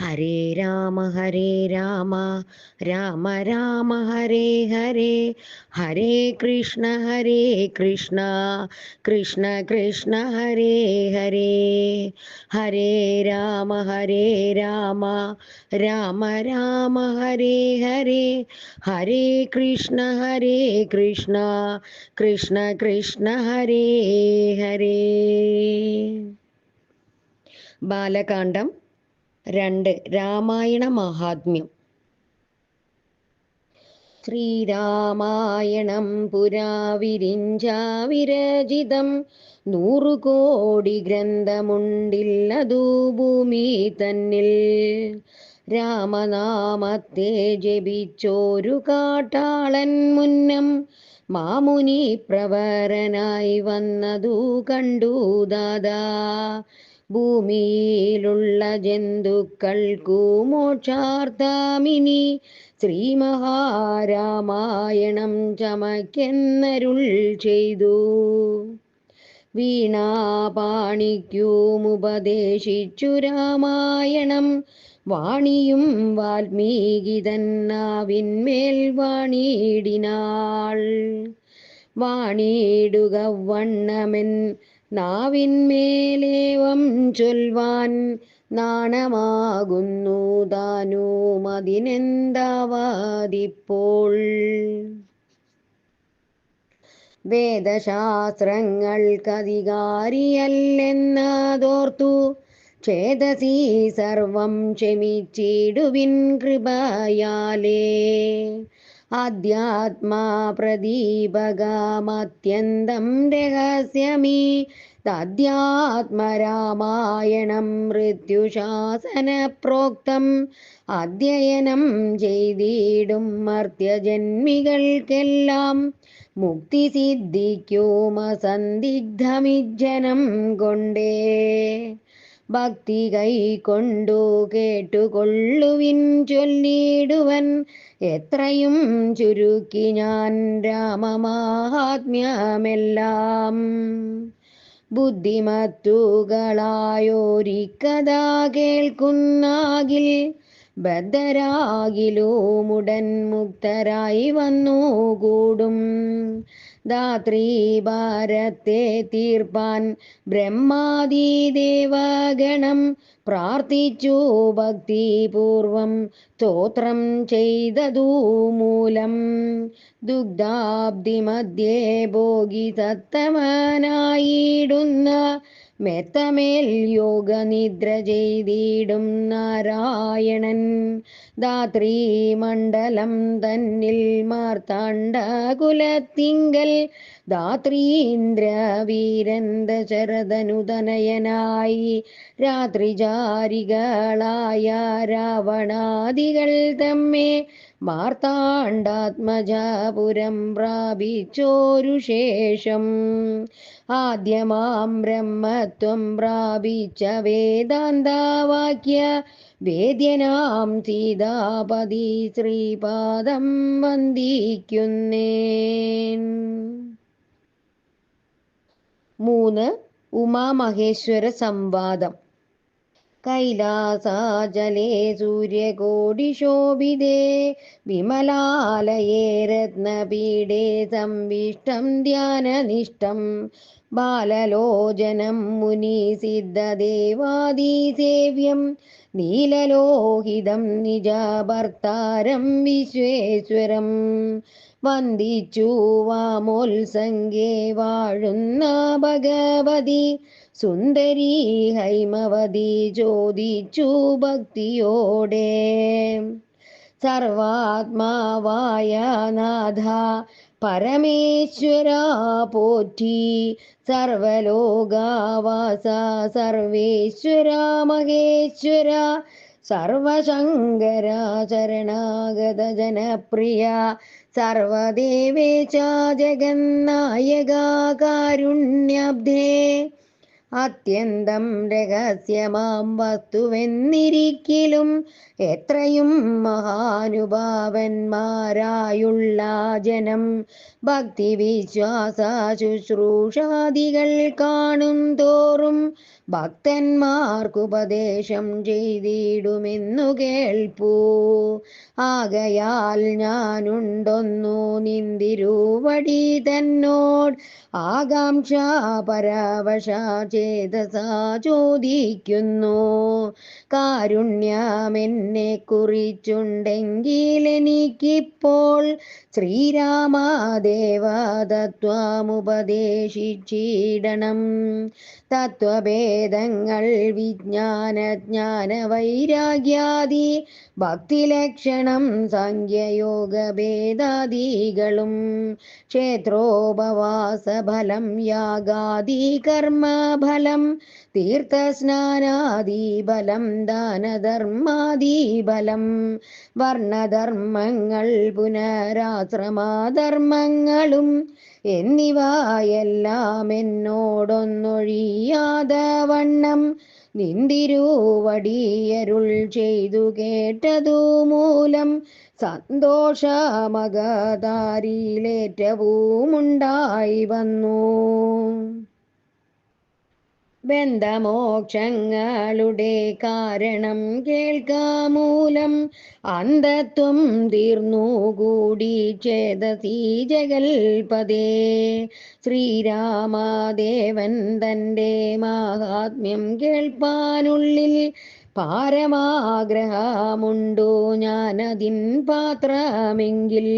ഹരേ രാമ ഹരേ രാമ രാമ രാമ ഹരേ ഹരേ. ഹരേ കൃഷ്ണ ഹരേ കൃഷ്ണ കൃഷ്ണ കൃഷ്ണ ഹരേ ഹരേ. ഹരേ രാമ ഹരേ രാമ രാമ രാമ ഹരേ ഹരേ. ഹരേ കൃഷ്ണ ഹരേ കൃഷ്ണ കൃഷ്ണ കൃഷ്ണ ഹരേ ഹരേ. ബാലകാന്ഡം രണ്ട് രാമായണ മഹാത്മ്യം. ശ്രീരാമായണം പുരാവിരിഞ്ചാവിരചിതം. നൂറുകോടി ഗ്രന്ഥമുണ്ടില്ലതു ഭൂമി തന്നിൽ. രാമനാമത്തെ ജപിച്ചോരു കാട്ടാളൻ മുന്നം. മാമുനി പ്രവരനായി വന്നതു കണ്ടു ദാദാ. ഭൂമിയിലുള്ള ജന്തുക്കൾക്കു മോക്ഷാർത്ഥാമിനി ശ്രീ മഹാരാമായണം ചമക്കെന്നരുൾ ചെയ്തു വീണാപാണിക്കുമുപദേശിച്ചു രാമായണം. വാണിയും വാൽമീകി തന്നാവിന്മേൽ വാണിയിടിനാൾ. വാണിയിടുക വണ്ണമെൻ നാവിന്മേലേവം ചൊൽവാൻ നാണമാകുന്നു താനും അതിനെന്താവാതിപ്പോൾ? വേദശാസ്ത്രങ്ങൾക്കധികാരിയല്ലെന്നതോർത്തു ചേതസി സർവം ക്ഷമിച്ചിടുവിൻ കൃപയാലേ. ആധ്യാത്മാ പ്രദീപകമത്യന്തം രഹസ്യമീ തദ്യാത്മരാമായണം മൃത്യുശാസന പ്രോക്തം അധ്യയനം ചെയ്തിടും മർത്യജന്മികൾക്കെല്ലാം മുക്തി സിദ്ധിക്കുമസന്ദിഗ്ധമിജ്ജനം കൊണ്ടേ. ഭക്തി കൈക്കൊണ്ടു കേട്ടുകൊള്ളുവിൻ ചൊല്ലിടുവൻ. എത്രയും ചുരുക്കി ഞാൻ രാമമാഹാത്മ്യമെല്ലാം. ബുദ്ധിമത്തുകളായോരിക്കഥ കേൾക്കുന്നാകിൽ ബദ്ധരാകിലുമുടൻ മുക്തരായി വന്നുകൂടും ധാത്രീ ഭാരത്തെ തീർപ്പാൻ ബ്രഹ്മാദിദേവഗണം പ്രാർത്ഥിച്ചു ഭക്തിപൂർവം സ്തോത്രം ചെയ്തതു മൂലം. ദുഗ്ധാബ്ദി മധ്യേ ഭോഗി സത്തമനായിടുന്ന മെത്തമേൽ യോഗനിദ്ര ചെയ്തിടും നാരായണൻ. ധാത്രീ മണ്ഡലം തന്നിൽ മാർത്താണ്ഡ കുലത്തിങ്കൽ ധാത്രീന്ദ്ര വീരന്ത ദശരഥനുതനയനായി രാത്രിചാരികളായ രാവണാദികൾ തമ്മെ മാർത്താണ്ഡാത്മജാപുരം പ്രാപിച്ചോരു ശേഷം ആദ്യമാം ബ്രഹ്മത്വം പ്രാപിച്ച വേദാന്താവാക്യ വേദ്യനാം സീതാപതി ശ്രീപാദം വന്ദിക്കുന്നേൻ. മൂന്ന് ഉമാമഹേശ്വര സംവാദം കൈലാസാചലേ സൂര്യകോടിശോഭിതേ വിമലാലയേ രത്നപീഠേ സംവിഷ്ടം ധ്യാനനിഷ്ടം ബാലലോചനം മുനിസിദ്ധദേവാദിസേവ്യം നീലലോഹിതം നിജഭർത്താരം വിശ്വേശ്വരം. വന്ദിച്ചു വാമോത്സംഗേ വാഴുന്ന ഭഗവതി സുന്ദരി ഹൈമവതി ചോദിച്ചു ഭക്തിയോടെ. സർവാത്മാവായ നാഥ പരമേശ്വര പോറ്റി സർവലോകാവാസ സർവേശ്വര മഹേശ്വര സർവശങ്കര ശരണാഗത ജനപ്രിയ സർവദേവേശ ജഗന്നായക കാരുണ്യബ്ധേ അത്യന്തം രഹസ്യമാം വസ്തുവെന്നിരിക്കലും എത്രയും മഹാനുഭാവന്മാരായുള്ള ജനം. ഭക്തി വിശ്വാസ ശുശ്രൂഷാദികൾ കാണും തോറും ഭക്തന്മാർക്കുപദേശം ചെയ്തിടുമെന്നു കേൾപ്പൂ. ആകയാൽ ഞാനുണ്ടൊന്നു നിന്തിരുവടി തന്നോട് ആകാംക്ഷ പരവശ ചേതസാ ചോദിക്കുന്നു കാരുണ്യമെന്നെ കുറിച്ചുണ്ടെങ്കിൽ എനിക്കിപ്പോൾ ശ്രീരാമദേവതത്വമുപദേശിച്ചിടണം. തത്വഭേദങ്ങൾ വിജ്ഞാന ജ്ഞാന വൈരാഗ്യാദി ഭക്തിലക്ഷണം സംഖ്യയോഗഭേദാദികളും ക്ഷേത്രോപവാസഫലം യാഗാദി കർമ്മഫലം തീർത്ഥസ്നാനാദിബലം ദാനധർമാദിബലം വർണധർമ്മങ്ങൾ പുനരാശ്രമാധർമ്മങ്ങളും എന്നിവ എല്ലാം എന്നോടൊന്നൊഴിയാതെ വണ്ണം നിന്തിരുവടിയരുൾ ചെയ്തു കേട്ടതു മൂലം സന്തോഷമകതാരിയിലേറ്റവുമുണ്ടായി വന്നു. ബന്ധമോക്ഷങ്ങളുടെ കാരണം കേൾക്കാമൂലം അന്ധത്വം തീർന്നുകൂടി ചേതസീ ജഗൽപദേ ശ്രീരാമദേവൻ തന്റെ മാഹാത്മ്യം കേൾപ്പാനുള്ളിൽ പാരമാഗ്രഹമുണ്ടു ഞാനതിൻ പാത്രമെങ്കിൽ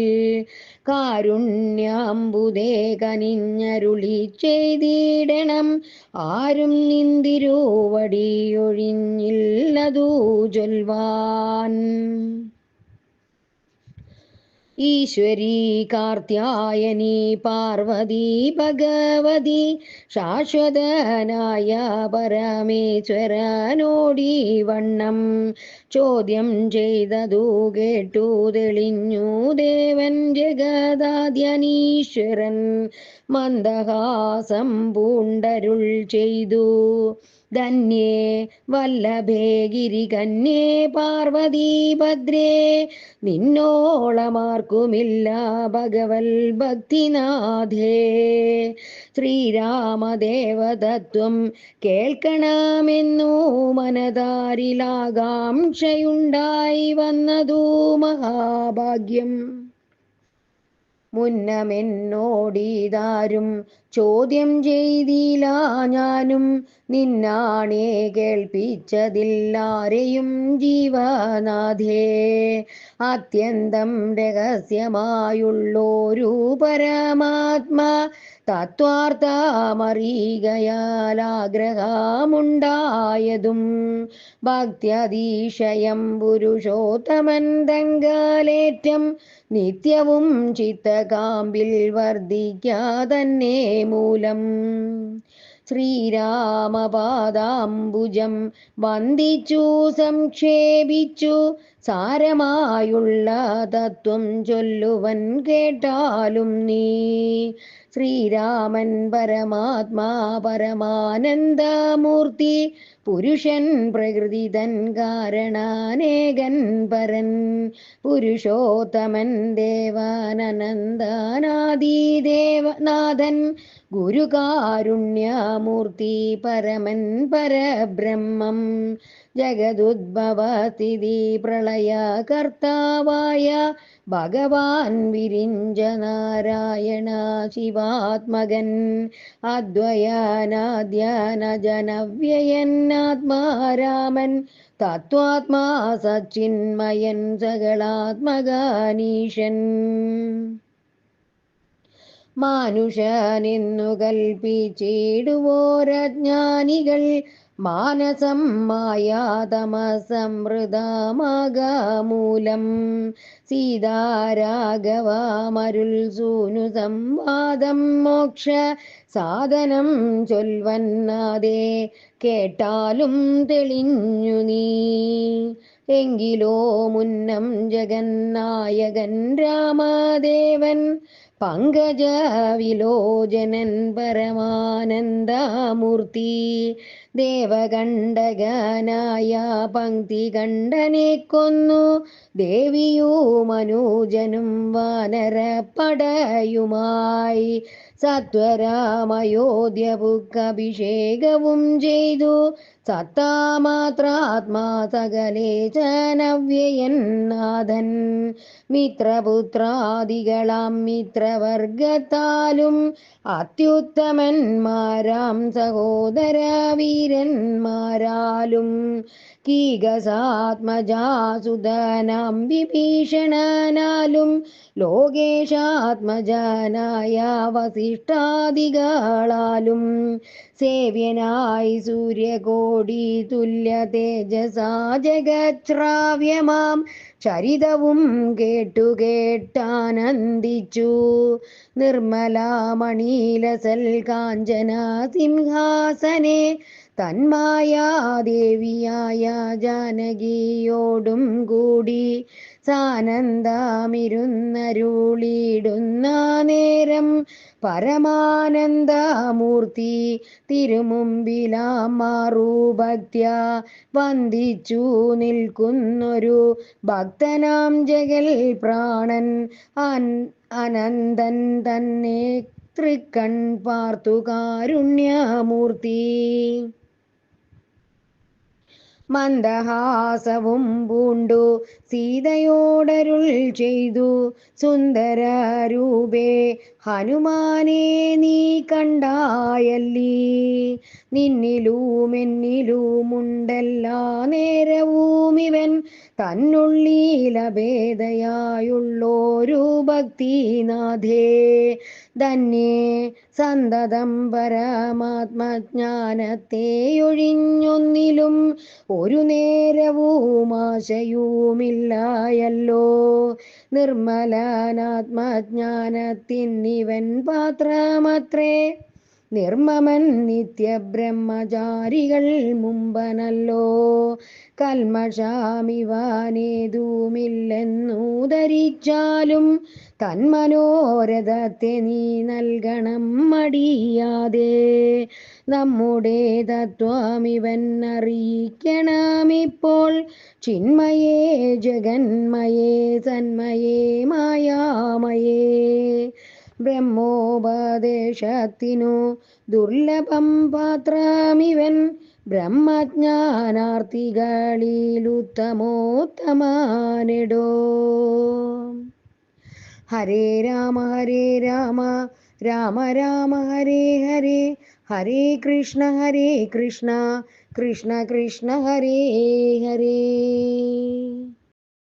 കാരുണ്യാമ്പുതേ കനിഞ്ഞരുളി ചെയ്തിടണം. ആരും നിന്തിരുവടിയൊഴിഞ്ഞില്ലതു ചൊൽവാൻ ഈശ്വരി കാർത്യായനി പാർവതി ഭഗവതി ശാശ്വതനായ പരമേശ്വരനോടി വണ്ണം. ചോദ്യം ചെയ്തതു കേട്ടു തെളിഞ്ഞു ദേവൻ ജഗദാദ്യനീശ്വരൻ. മന്ദഹാസം പൂണ്ടരുൾ ചെയ്തു. ധന്യേ വല്ലഭേ ഗിരികന്യേ പാർവതി ഭദ്രേ നിന്നോളമാർക്കുമില്ല ഭഗവൽ ഭക്തിനാഥേ ശ്രീരാമദേവതത്വം കേൾക്കണമെന്നു മനതാരിലാകാംക്ഷയുണ്ടായി വന്നതു മഹാഭാഗ്യം. മുന്നമെന്നോടിതാരും ചോദ്യം ചെയ്തില്ല ഞാനും നിന്നാണേ കേൾപ്പിച്ചതില്ലാരെയും ജീവനാഥേ അത്യന്തം രഹസ്യമായുള്ളോരു പരമാത്മാ തത്വാർത്ഥമറിയുകയാലാഗ്രഹമുണ്ടായതും ഭക്തിയതിശയം പുരുഷോത്തമൻ തങ്കാലേറ്റം നിത്യവും ചിത്തകാമ്പിൽ വർദ്ധിക്കാതന്നെ മൂലം ശ്രീരാമപാദാംബുജം വന്ദിച്ചു സംക്ഷേപിച്ചു സാരമായുള്ള തത്വം ചൊല്ലുവൻ കേട്ടാലും നീ. ശ്രീരാമൻ പരമാത്മാ പരമാനന്ദമൂർത്തി പുരുഷൻ പ്രകൃതിതൻ കാരണാനേകൻ പരൻ. പുരുഷോത്തമൻ ദേവാനന്ദനാദി ദേവനാഥൻ ഗുരുകാരുണ്യമൂർത്തി പരമൻ പരബ്രഹ്മം. ജഗതുദ്ഭവസ്ഥിതി പ്രളയ കർത്താവായ ഭഗവാൻ വിരിഞ്ച നാരായണ ശിവാത്മകൻ അദ്വയാനാദ്യാനജനവ്യയന്നാത്മാരാമൻ തത്വാത്മാ സച്ചിന്മയൻ സകളാത്മകാനീശൻ മാനുഷനെന്നു കൽപ്പിച്ചിടുവോരജ്ഞാനികൾ മാനസം മായാതമസമൃതമാകാമൂലം സീതാരാഘവമരുൾ സൂനു സംവാദം മോക്ഷ സാധനം ചൊൽവന്നാതെ കേട്ടാലും തെളിഞ്ഞു നീ. എങ്കിലോ മുന്നം ജഗന്നായകൻ രാമദേവൻ. പങ്കജ വിലോചനൻ പരമാനന്ദമൂർത്തി ദേവകണ്ഠകനായ പങ്ക്തി കണ്ഠനെ കൊന്നു ദേവിയും അനുജനും വാനരപ്പടയുമായി. സത്വരാമയോധ്യ പുക്കഭിഷേകവും ചെയ്തു. സത്താമാത്രാത്മാ സകലേശനവ്യയൻ നാഥൻ മിത്രപുത്രാദികളാം മിത്രവർഗത്താലും അത്യുത്തമന്മാരാം സഹോദര വീരന്മാരാലും കീകസാത്മജാസുതനാം വിഭീഷണനാലും ലോകേശാത്മജനായ വസിഷ്ഠാദികളാലും സേവ്യനായി സൂര്യകോടി തുല്യ തേജസാ ജഗശ്രാവ്യമാം ചരിതവും കേട്ടു കേട്ടാനന്ദിച്ചു. നിർമ്മലാമണീലസൽ കാഞ്ചന സിംഹാസനെ തന്മായാദേവിയായ ജാനകിയോടും കൂടി സാനന്ദമിരുന്നരുളിയിടുന്ന നേരം പരമാനന്ദമൂർത്തി തിരുമുമ്പിലാം മാറൂഭക്ത്യ വന്ദിച്ചു നിൽക്കുന്നൊരു ഭക്തനാം ജഗൽ പ്രാണൻ അൻ അനന്തൻ തന്നെ തൃക്കൺ പാർത്തു കാരുണ്യമൂർത്തി. മന്ദഹാസവും പൂണ്ടു. സീതയോടരുൾ ചെയ്തു സുന്ദര രൂപേ ഹനുമാനെ നീ കണ്ടായല്ലീ. നിന്നിലുമെന്നിലുമുണ്ടെല്ലാ നേരവും ഇവൻ തന്നുള്ളീലഭേദയായുള്ളോരു ഭക്തിനാഥേ. തന്നെ സന്തതം പരമാത്മജ്ഞാനത്തെ ഒഴിഞ്ഞൊന്നിലും ഒരു നേരവും ആശയുമില്ലായല്ലോ. നിർമ്മലനാത്മജ്ഞാനത്തിനിവൻ പാത്രമത്രേ. നിർമ്മമൻ നിത്യബ്രഹ്മചാരികൾ മുമ്പനല്ലോ. കൽമഷാമിവാനേതുമില്ലെന്നു ധരിച്ചാലും തന്മനോരഥത്തെ നീ നൽകണം മടിയാതെ. നമ്മുടെ തത്വമിവൻ അറിയിക്കണമിപ്പോൾ ചിന്മയേ ജഗന്മയേ തന്മയേ മായാമയേ. ബ്രഹ്മോപദേശത്തിനു ദുർലഭം പാത്രമിവൻ ബ്രഹ്മജ്ഞാനാർത്ഥികളിലുത്തമോത്തമാനെടോ. ഹരേ രാമ ഹരേ രാമ രാമ രാമ ഹരേ ഹരേ ഹരേ കൃഷ്ണ ഹരേ കൃഷ്ണ കൃഷ്ണ കൃഷ്ണ ഹരേ ഹരേ.